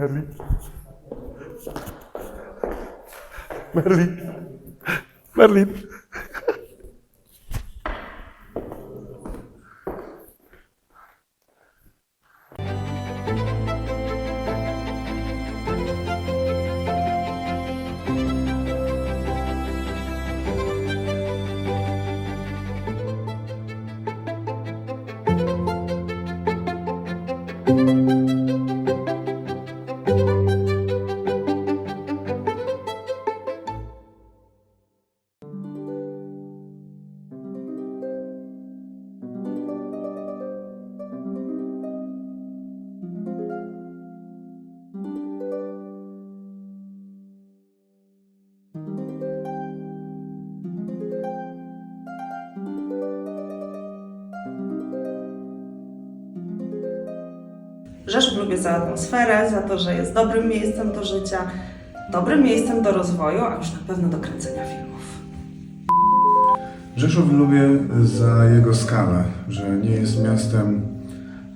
Merlin. Merlin. Merlin. Rzeszów lubię za atmosferę, za to, że jest dobrym miejscem do życia, dobrym miejscem do rozwoju, a już na pewno do kręcenia filmów. Rzeszów lubię za jego skalę, że nie jest miastem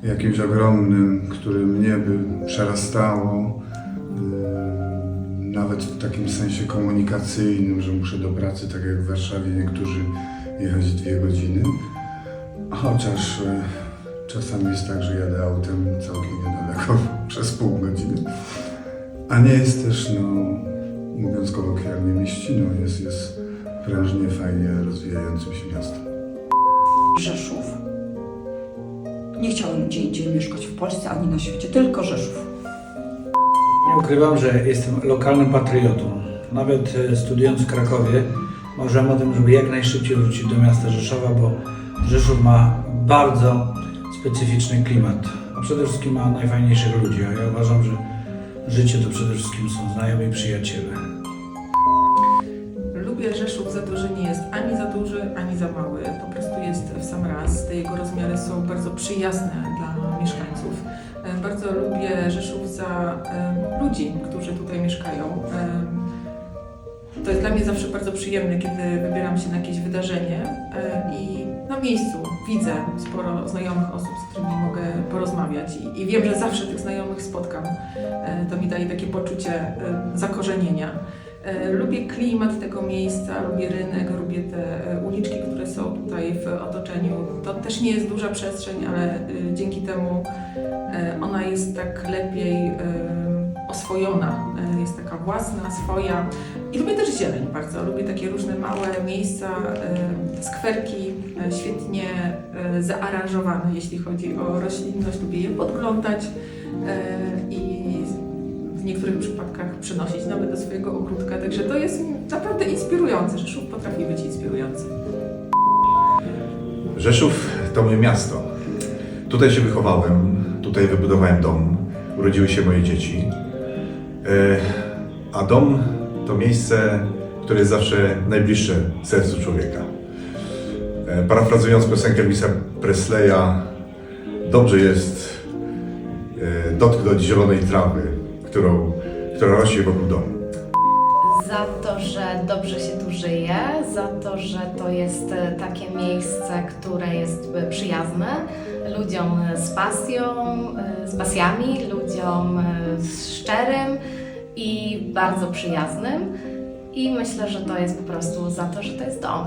jakimś ogromnym, które mnie by przerastało, yy, nawet w takim sensie komunikacyjnym, że muszę do pracy, tak jak w Warszawie niektórzy, jechać dwie godziny. Chociaż yy, czasami jest tak, że jadę autem całkiem niedaleko, przez pół godziny. A nie jest też, no, mówiąc kolokwialnie, mieściną, jest, jest prężnie, fajnie rozwijającym się miastem. Rzeszów. Nie chciałem gdzie indziej mieszkać w Polsce ani na świecie, tylko Rzeszów. Nie ukrywam, że jestem lokalnym patriotą. Nawet e, studiując w Krakowie, marzyłem o tym, żeby jak najszybciej wrócić do miasta Rzeszowa, bo Rzeszów ma bardzo specyficzny klimat, a przede wszystkim ma najfajniejszych ludzi. A ja uważam, że życie to przede wszystkim są znajomi i przyjaciele. Lubię Rzeszów za to, że nie jest ani za duży, ani za mały. Po prostu jest w sam raz. Te jego rozmiary są bardzo przyjazne dla mieszkańców. E, Bardzo lubię Rzeszów za em, ludzi, którzy tutaj mieszkają. Em, To jest dla mnie zawsze bardzo przyjemne, kiedy wybieram się na jakieś wydarzenie e, i na miejscu widzę sporo znajomych osób, z którymi mogę porozmawiać i, i wiem, że zawsze tych znajomych spotkam. E, To mi daje takie poczucie e, zakorzenienia. E, Lubię klimat tego miejsca, lubię rynek, lubię te uliczki, które są tutaj w otoczeniu. To też nie jest duża przestrzeń, ale dzięki temu ona jest tak lepiej oswojona, jest taka własna, swoja. I lubię też zieleń bardzo, lubię takie różne małe miejsca, skwerki świetnie e, zaaranżowane, jeśli chodzi o roślinność. Lubię je podglądać e, i w niektórych przypadkach przynosić nawet do swojego ogródka. Także to jest naprawdę inspirujące. Rzeszów potrafi być inspirujący. Rzeszów to moje miasto. Tutaj się wychowałem, tutaj wybudowałem dom, urodziły się moje dzieci. E, A dom to miejsce, które jest zawsze najbliższe sercu człowieka. E, Parafrazując piosenkę Elvisa Presleya, dobrze jest e, dotknąć zielonej trawy, którą, która rośnie wokół domu. Za to, że dobrze się tu żyje, za to, że to jest e, takie miejsce, które jest przyjazne ludziom z pasją, z pasjami, ludziom szczerym i bardzo przyjaznym. I myślę, że to jest po prostu za to, że to jest dom.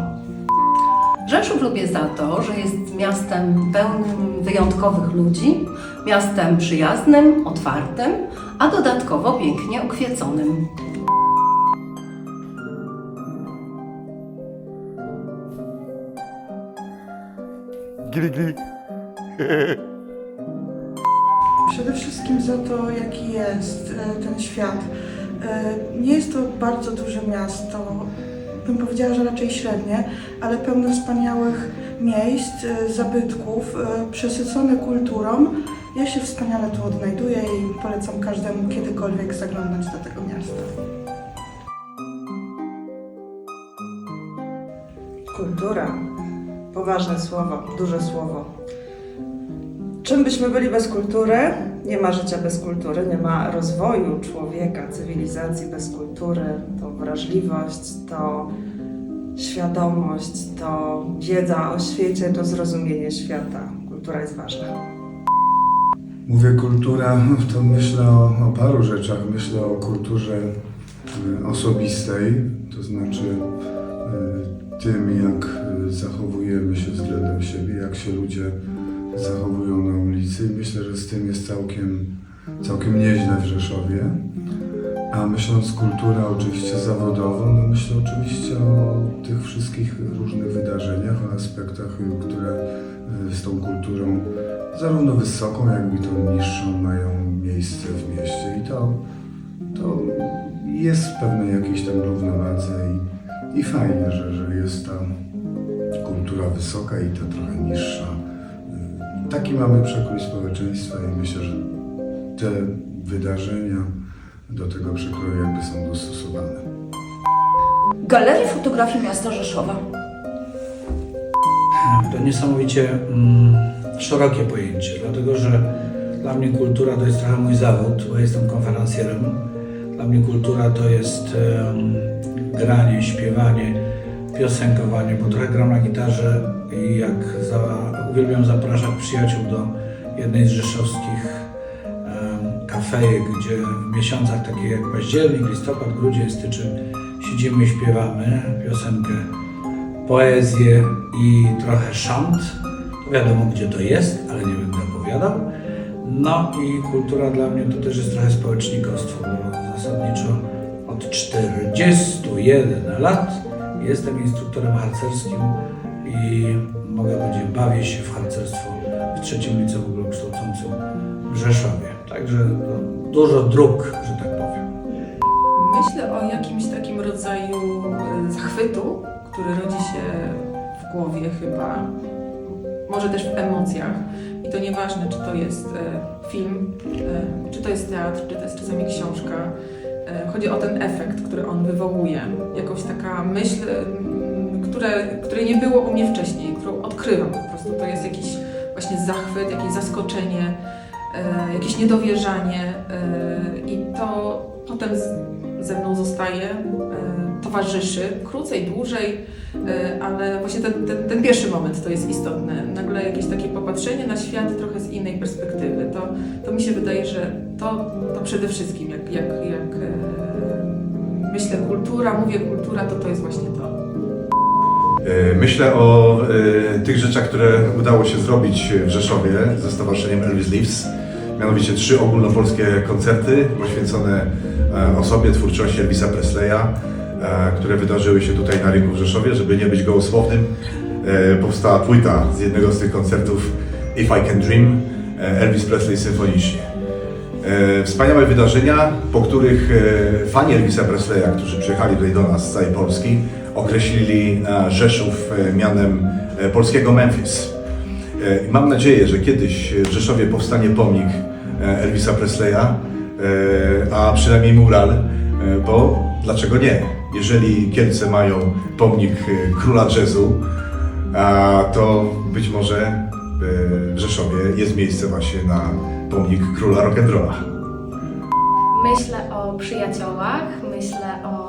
Rzeszów lubię za to, że jest miastem pełnym wyjątkowych ludzi, miastem przyjaznym, otwartym, a dodatkowo pięknie okwiedzonym. Gili, gili. Przede wszystkim za to, jaki jest e, ten świat. E, Nie jest to bardzo duże miasto, bym powiedziała, że raczej średnie, ale pełne wspaniałych miejsc, e, zabytków, e, przesycone kulturą. Ja się wspaniale tu odnajduję i polecam każdemu kiedykolwiek zaglądać do tego miasta. Kultura. Poważne słowo, duże słowo. Czym byśmy byli bez kultury? Nie ma życia bez kultury, nie ma rozwoju człowieka, cywilizacji bez kultury. To wrażliwość, to świadomość, to wiedza o świecie, to zrozumienie świata. Kultura jest ważna. mówię kultura, to myślę o, o paru rzeczach. Myślę o kulturze e, osobistej, to znaczy e, tym, jak e, zachowujemy się względem siebie, jak się ludzie zachowują na ulicy. Myślę, że z tym jest całkiem, całkiem nieźle w Rzeszowie. A myśląc kultura oczywiście zawodowo, no myślę oczywiście o tych wszystkich różnych wydarzeniach, o aspektach, y, które y, z tą kulturą zarówno wysoką, jak i tą niższą mają miejsce w mieście. I to, to jest w pewnej jakiejś tam równowadze i, i fajnie, że, że jest ta kultura wysoka i ta trochę niższa. Taki mamy przekrój społeczeństwa i myślę, że te wydarzenia do tego przekroju jakby są dostosowane. Galerii Fotografii Miasta Rzeszowa. To niesamowicie mm, szerokie pojęcie, dlatego że dla mnie kultura to jest trochę mój zawód, bo jestem konferencjerem. Dla mnie kultura to jest em, granie, śpiewanie, piosenkowanie, bo trochę gram na gitarze i jak za, uwielbiam zapraszać przyjaciół do jednej z rzeszowskich em, kafejek, gdzie w miesiącach takich jak październik, listopad, grudzień, styczeń siedzimy i śpiewamy piosenkę poezję i trochę szant. To wiadomo, gdzie to jest, ale nie będę opowiadał. No i kultura dla mnie to też jest trochę społecznikostwo, bo zasadniczo od 41 lat jestem instruktorem harcerskim i mogę powiedzieć, bawię się w harcerstwo w trzecim liceum ogólnokształcącym w Rzeszowie. Także no, dużo dróg, że tak powiem. Myślę o jakimś takim rodzaju e, zachwytu, który rodzi się w głowie chyba, może też w emocjach. I to nieważne, czy to jest e, film, e, czy to jest teatr, czy to jest czasami książka. E, Chodzi o ten efekt, który on wywołuje. Jakąś taka myśl, mm, które, której nie było u mnie wcześniej, którą odkrywam po prostu. To jest jakiś właśnie zachwyt, jakieś zaskoczenie, e, jakieś niedowierzanie e, i to potem ze mną zostaje, towarzyszy, krócej, dłużej, e, ale właśnie ten, ten, ten pierwszy moment to jest istotne. Nagle jakieś takie popatrzenie na świat trochę z innej perspektywy. To, to mi się wydaje, że to, to przede wszystkim, jak, jak, jak e, myślę kultura, mówię kultura, to to jest właśnie to. E, Myślę o tych rzeczach, które udało się zrobić w Rzeszowie ze Stowarzyszeniem Elvis Lives. Mianowicie trzy ogólnopolskie koncerty poświęcone osobie, twórczości Elvisa Presleya, które wydarzyły się tutaj na rynku w Rzeszowie. Żeby nie być gołosłownym, e, powstała płyta z jednego z tych koncertów If I Can Dream, e, Elvis Presley symfonicznie. E, Wspaniałe wydarzenia, po których e, fani Elvisa Presleya, którzy przyjechali tutaj do nas z całej Polski, określili e, Rzeszów e, mianem e, polskiego Memphis. E, Mam nadzieję, że kiedyś w Rzeszowie powstanie pomnik e, Elvisa Presleya, e, a przynajmniej mural, e, bo dlaczego nie? Jeżeli Kielce mają pomnik e, króla jazzu, to być może e, w Rzeszowie jest miejsce właśnie na pomnik króla rock'n'rolla. Myślę o przyjaciołach, myślę o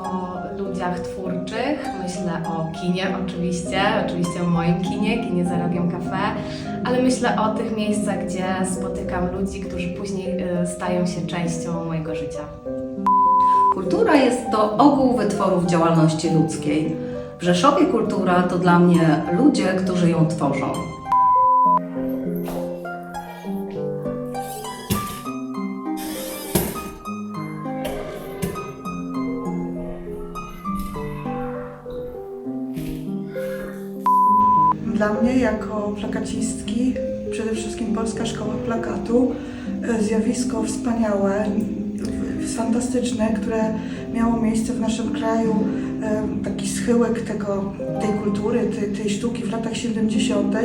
ludziach twórczych, myślę o kinie oczywiście, oczywiście o moim kinie, kinie za cafe, ale myślę o tych miejscach, gdzie spotykam ludzi, którzy później y, stają się częścią mojego życia. Kultura jest to ogół wytworów działalności ludzkiej. W Rzeszowie kultura to dla mnie ludzie, którzy ją tworzą. Dla mnie jako plakacistki przede wszystkim Polska Szkoła Plakatu e, zjawisko wspaniałe, fantastyczne, które miało miejsce w naszym kraju, taki schyłek tego, tej kultury, tej, tej sztuki w latach 70.,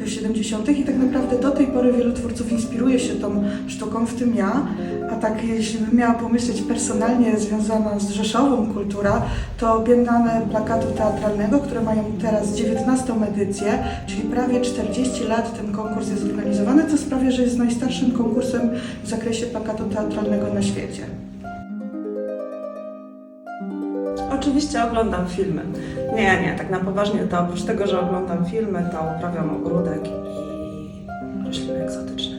w 70. i tak naprawdę do tej pory wielu twórców inspiruje się tą sztuką, w tym ja. A tak jeśli bym miała pomyśleć personalnie związana z Rzeszową kultura, to Biennale Plakatu Teatralnego, które mają teraz 19 edycję, czyli prawie 40 lat ten konkurs jest organizowany, co sprawia, że jest najstarszym konkursem w zakresie plakatu teatralnego na świecie. Oczywiście oglądam filmy. Nie, nie, tak na poważnie to oprócz tego, że oglądam filmy, to uprawiam ogródek i rośliny egzotyczne.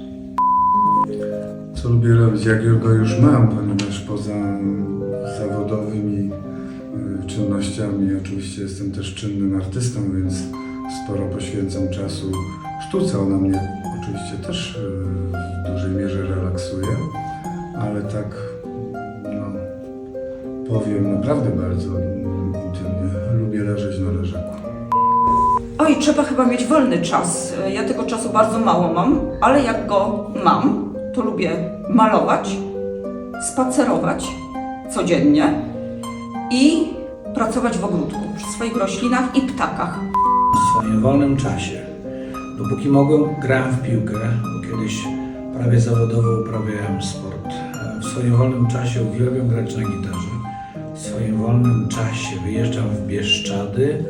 Co lubię robić? Jak go już mam, ponieważ poza zawodowymi y, czynnościami oczywiście jestem też czynnym artystą, więc sporo poświęcam czasu sztuce. Ona mnie oczywiście też y, w dużej mierze relaksuje, ale tak, powiem naprawdę bardzo intymnie. Lubię leżeć na leżaku. Oj, trzeba chyba mieć wolny czas. Ja tego czasu bardzo mało mam, ale jak go mam, to lubię malować, spacerować codziennie i pracować w ogródku przy swoich roślinach i ptakach. W swoim wolnym czasie, dopóki mogłem, grałem w piłkę, bo kiedyś prawie zawodowo uprawiałem sport. W swoim wolnym czasie uwielbiam grać na gitarze. W swoim wolnym czasie wyjeżdżam w Bieszczady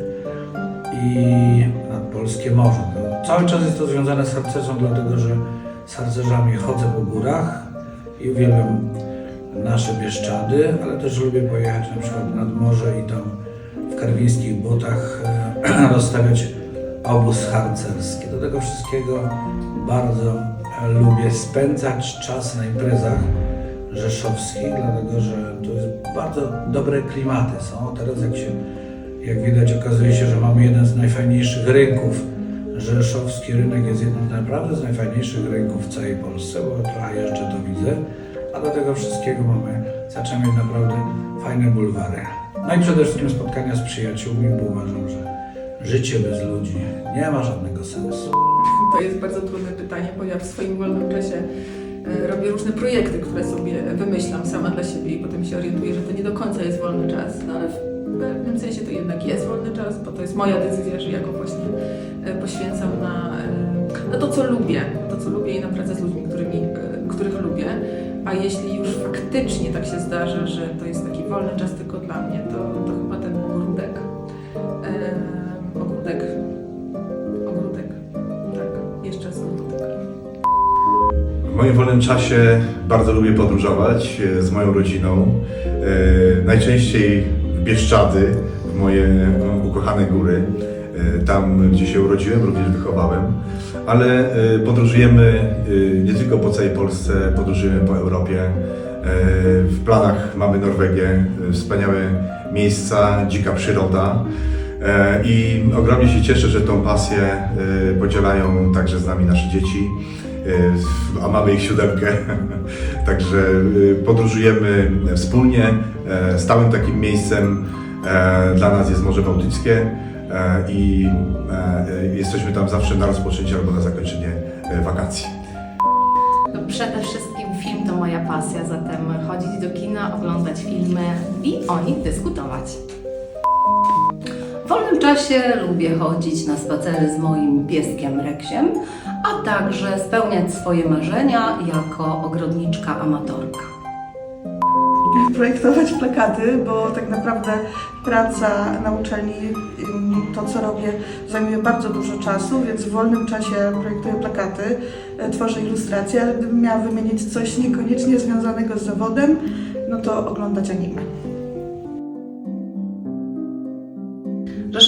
i nad Polskie Morze. No, cały czas jest to związane z harcerzą, dlatego że z harcerzami chodzę po górach i uwielbiam nasze Bieszczady, ale też lubię pojechać na przykład nad morze i tam w karwińskich botach e, rozstawiać obóz harcerski. Do tego wszystkiego bardzo e, lubię spędzać czas na imprezach rzeszowskich, dlatego że to jest bardzo dobre klimaty są. Teraz jak się, jak widać okazuje się, że mamy jeden z najfajniejszych rynków. Rzeszowski rynek jest jednym naprawdę z najfajniejszych rynków w całej Polsce, bo trochę jeżdżę to widzę. A do tego wszystkiego mamy, zaczynamy naprawdę fajne bulwary. No i przede wszystkim spotkania z przyjaciółmi, bo uważam, że życie bez ludzi nie ma żadnego sensu. To jest bardzo trudne pytanie, bo ja w swoim wolnym czasie robię różne projekty, które sobie wymyślam sama dla siebie i potem się orientuję, że to nie do końca jest wolny czas, no ale w pewnym sensie to jednak jest wolny czas, bo to jest moja decyzja, że ja go właśnie e, poświęcam na, e, na to, co lubię, to, co lubię i na pracę z ludźmi, którymi, których lubię. A jeśli już faktycznie tak się zdarza, że to jest taki wolny czas tylko dla mnie, to, W moim wolnym czasie bardzo lubię podróżować e, z moją rodziną. E, Najczęściej w Bieszczady, w moje e, ukochane góry. E, Tam, gdzie się urodziłem, również wychowałem. Ale podróżujemy nie tylko po całej Polsce, podróżujemy po Europie. W planach mamy Norwegię, wspaniałe miejsca, dzika przyroda. I ogromnie się cieszę, że tą pasję podzielają także z nami nasze dzieci, a mamy ich siódemkę. Także e, podróżujemy wspólnie. E, Stałym takim miejscem e, dla nas jest Morze Bałtyckie e, i e, jesteśmy tam zawsze na rozpoczęcie albo na zakończenie e, wakacji. No, przede wszystkim film to moja pasja, zatem chodzić do kina, oglądać filmy i o nich dyskutować. W wolnym czasie lubię chodzić na spacery z moim pieskiem Reksiem, a także spełniać swoje marzenia jako ogrodniczka amatorka. projektować plakaty, bo tak naprawdę praca na uczelni, to co robię, zajmuje bardzo dużo czasu, więc w wolnym czasie projektuję plakaty, e, tworzę ilustracje, ale gdybym miała wymienić coś niekoniecznie związanego z zawodem, no to oglądać anime.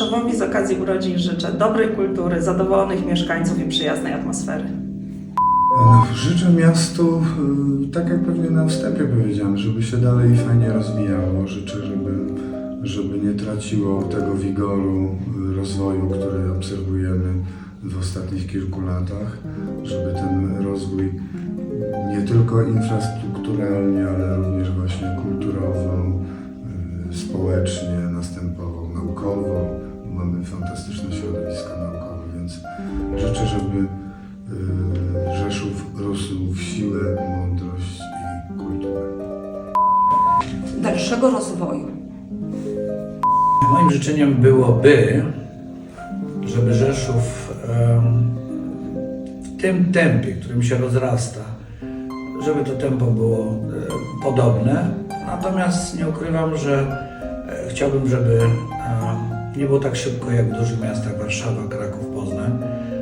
Rzeszowowi z okazji urodzin życzę dobrej kultury, zadowolonych mieszkańców i przyjaznej atmosfery. No, Życzę miastu, y, tak jak pewnie na wstępie powiedziałem, żeby się dalej fajnie rozwijało. Życzę, żeby, żeby nie traciło tego wigoru y, rozwoju, który obserwujemy w ostatnich kilku latach. Żeby ten rozwój nie tylko infrastrukturalnie, ale również właśnie kulturowo, społecznie następował, naukowo. Mamy fantastyczne środowiska naukowe, więc życzę, żeby y, Rzeszów rósł w siłę, mądrość i kulturę. Dalszego rozwoju. Moim życzeniem byłoby, żeby Rzeszów w tym tempie, którym się rozrasta, żeby to tempo było e, podobne. Natomiast nie ukrywam, że e, chciałbym, żeby nie było tak szybko jak w dużych miastach Warszawa, Kraków, Poznań,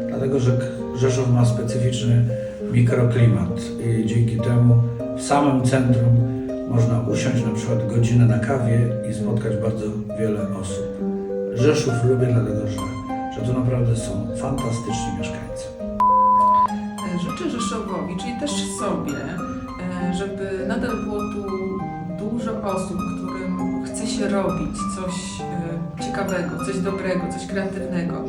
dlatego że Rzeszów ma specyficzny mikroklimat i dzięki temu w samym centrum można usiąść na przykład godzinę na kawie i spotkać bardzo wiele osób. Rzeszów lubię dlatego, że, że to naprawdę są fantastyczni mieszkańcy. E, Życzę Rzeszowowi, czyli też sobie, e, żeby nadal było tu dużo osób, którym chce się robić coś e, ciekawego, coś dobrego, coś kreatywnego.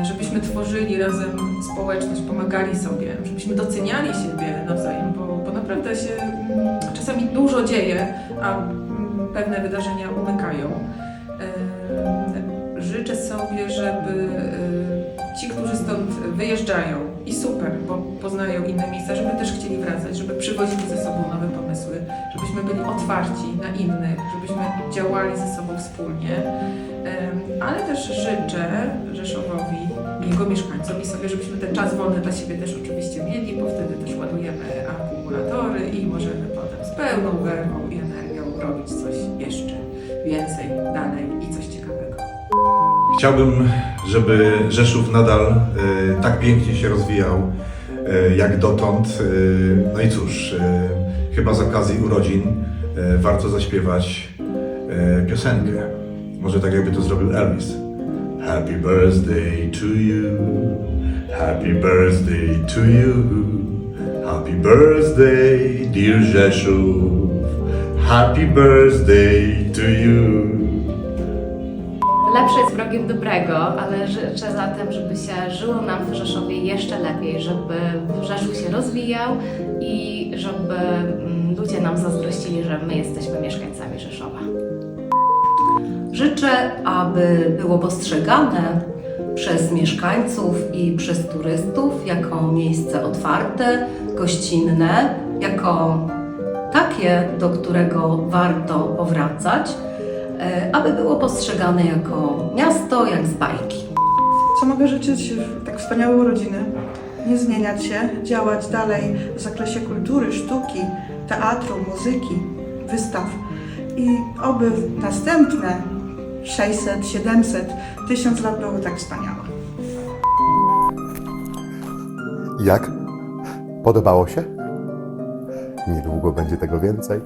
E, Żebyśmy tworzyli razem społeczność, pomagali sobie, żebyśmy doceniali siebie nawzajem, bo, bo naprawdę się czasami dużo dzieje, a pewne wydarzenia umykają. E, Życzę sobie, żeby ci, którzy stąd wyjeżdżają i super, bo poznają inne miejsca, żeby też chcieli wracać, żeby przywozili ze sobą nowe pomysły, żebyśmy byli otwarci na innych, żebyśmy działali ze sobą wspólnie. Ale też życzę Rzeszowowi i jego mieszkańcom i sobie, żebyśmy ten czas wolny dla siebie też oczywiście mieli, bo wtedy też ładujemy akumulatory i możemy potem z pełną werwą i energią robić coś jeszcze więcej, dalej i coś ciekawego. Chciałbym, żeby Rzeszów nadal e, tak pięknie się rozwijał e, jak dotąd. E, no i cóż, chyba z okazji urodzin warto zaśpiewać piosenkę. Może tak jakby to zrobił Elvis. Happy birthday to you. Happy birthday to you. Happy birthday, dear Rzeszów. Happy birthday to you. Lepsze jest wrogiem dobrego, ale życzę zatem, żeby się żyło nam w Rzeszowie jeszcze lepiej, żeby Rzeszów się rozwijał i żeby mm, ludzie nam zazdrościli, że my jesteśmy mieszkańcami Rzeszowa. Życzę, aby było postrzegane przez mieszkańców i przez turystów jako miejsce otwarte, gościnne, jako takie, do którego warto powracać, aby było postrzegane jako miasto jak z bajki. Co mogę życzyć tak wspaniałe urodziny? Nie zmieniać się, działać dalej w zakresie kultury, sztuki, teatru, muzyki, wystaw. I oby następne 600, 700, 1000 lat były tak wspaniałe. Jak? Podobało się? Niedługo będzie tego więcej.